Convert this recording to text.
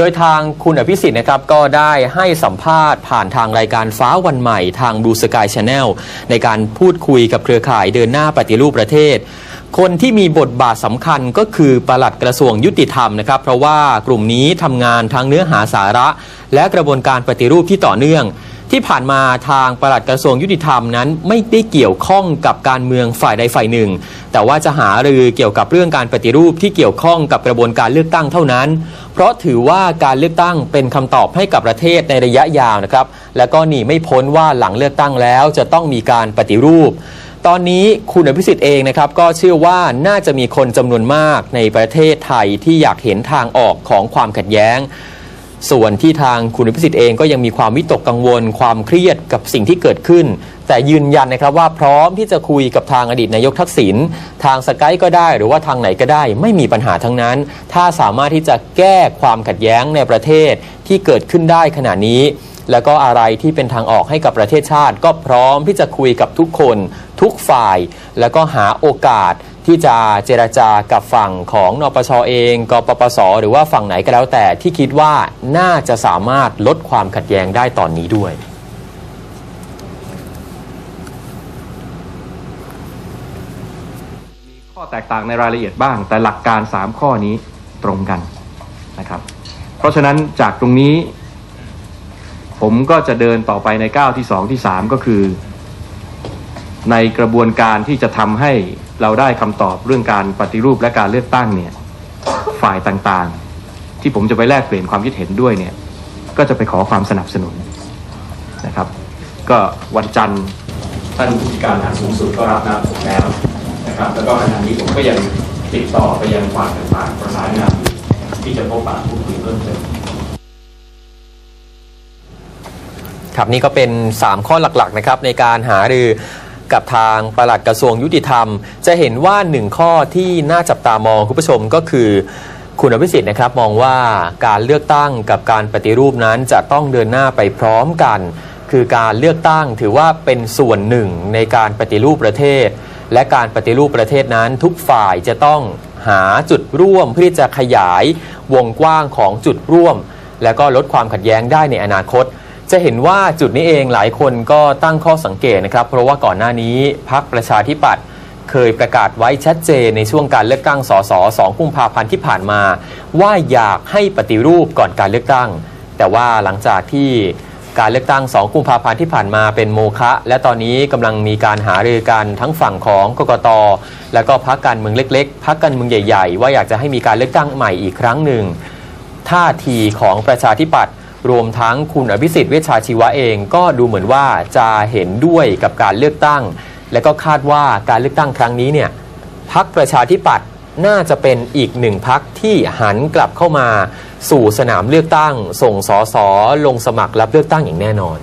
โดยทางคุณอภิสิทธิ์นะครับก็ได้ให้สัมภาษณ์ผ่านทางรายการฟ้าวันใหม่ทางบูสกายชาแนลในการพูดคุยกับเครือข่ายเดินหน้าปฏิรูปประเทศ คนที่มีบทบาทสำคัญก็คือปลัดกระทรวงยุติธรรมนะครับเพราะว่ากลุ่มนี้ทำงานทั้งเนื้อหาสาระ และกระบวนการปฏิรูปที่ต่อเนื่องที่ผ่านมาทางปลัดกระทรวงยุติธรรมนั้น ไม่ได้เกี่ยวข้องกับการเมืองฝ่ายใดฝ่ายหนึ่ง แต่ว่าจะหารือเกี่ยวกับเรื่องการปฏิรูปที่เกี่ยวข้องกับกระบวนการเลือกตั้งเท่านั้น เพราะถือว่าการเลือกตั้งเป็นคำตอบให้กับประเทศในระยะยาวนะครับ และก็หนีไม่พ้นว่าหลังเลือกตั้งแล้วจะต้องมีการปฏิรูป ตอนนี้คุณอภิสิทธิ์เองนะครับก็เชื่อว่าน่าจะมีคนจำนวนมากในประเทศไทยที่อยากเห็นทางออกของความขัดแย้ง ส่วนที่ทางคุณอภิสิทธิ์เองก็ยังมีความวิตกกังวล ความเครียดกับสิ่งที่เกิดขึ้น แต่ยืนยันนะครับว่าพร้อมที่จะคุยกับทางอดีตนายกทักษิณทางสกายก็ได้หรือว่าทางไหนก็ได้ ไม่มีปัญหาทั้งนั้น ถ้าสามารถที่จะแก้ความขัดแย้งในประเทศที่เกิดขึ้นได้ขณะนี้ แล้วก็อะไรที่เป็นทางออกให้กับประเทศชาติ ก็พร้อมที่จะคุยกับทุกคน ทุกฝ่าย แล้วก็หาโอกาสที่จะเจราจากับฝั่งของนปชเองกปปส หรือว่าฝั่งไหนก็แล้วแต่ที่คิดว่าน่าจะสามารถลดความขัดแย้งได้ตอนนี้ด้วย ข้อแตกต่างในรายละเอียดบ้าง แต่หลักการ 3 ข้อนี้ตรงกันนะครับ เพราะฉะนั้นจากตรงนี้ ผมก็จะเดินต่อไปในก้าวที่ 2 ที่ 3 ก็คือ ในกระบวนการที่จะทำให้เราได้คำตอบเรื่องการปฏิรูปและการเลือกตั้งเนี่ยฝ่ายต่างๆ ที่ผมจะไปแลกเปลี่ยนความคิดเห็นด้วยเนี่ยก็จะไปขอความสนับสนุนนะครับ ก็วันจันทร์ท่านผู้การทารสูงสุดก็รับนัดผมแล้ว นะครับแล้วก็ขณะนี้ผมก็ยังติดต่อไปยังฝ่ายต่างๆประสานงานที่จะพบปะพูดคุยเพิ่มเติมครับนี่ก็เป็น 3 ข้อหลักๆนะครับในการหารือกับทางปลัดกระทรวงยุติธรรม จะเห็นว่าหนึ่งข้อที่น่าจับตามองคุณผู้ชมก็คือคุณอภิสิทธิ์นะครับมองว่าการเลือกตั้งกับการปฏิรูปนั้นจะต้องเดินหน้าไปพร้อมกัน คือการเลือกตั้งถือว่าเป็นส่วนหนึ่งในการปฏิรูปประเทศ และการปฏิรูปประเทศนั้นทุกฝ่ายจะต้องหาจุดร่วมเพื่อจะขยายวงกว้างของจุดร่วม แล้วก็ลดความขัดแย้งได้ในอนาคต จะเห็นว่าจุดนี้เองหลายคนก็ตั้งข้อสังเกตนะครับ เพราะว่าก่อนหน้านี้พักประชาธิปัตย์เคยประกาศไว้ชัดเจนในช่วงการเลือกตั้งสส2กุมภาพันธ์ที่ผ่านมา ว่าอยากให้ปฏิรูปก่อนการเลือกตั้ง แต่ว่าหลังจากที่ การเลือกตั้ง 2 กุมภาพันธ์ที่ผ่านมาเป็นโมฆะและตอนนี้กำลังมีการหารือกันทั้งฝั่งของกกต แล้วก็พักการเมืองเล็ก ๆ พักการเมืองใหญ่ ๆ ว่าอยากจะให้มีการเลือกตั้งใหม่อีกครั้งหนึ่ง ท่าทีของประชาธิปัตย์รวมทั้งคุณอภิสิทธิ์เวชชาชีวะเองก็ดูเหมือนว่าจะเห็นด้วยกับการเลือกตั้ง และก็คาดว่าการเลือกตั้งครั้งนี้เนี่ยพักประชาธิปัตย์น่าจะเป็นอีกหนึ่งพักที่หันกลับเข้ามา สู่สนามเลือกตั้ง ส่งสอสอลงสมัครรับเลือกตั้งอย่างแน่นอน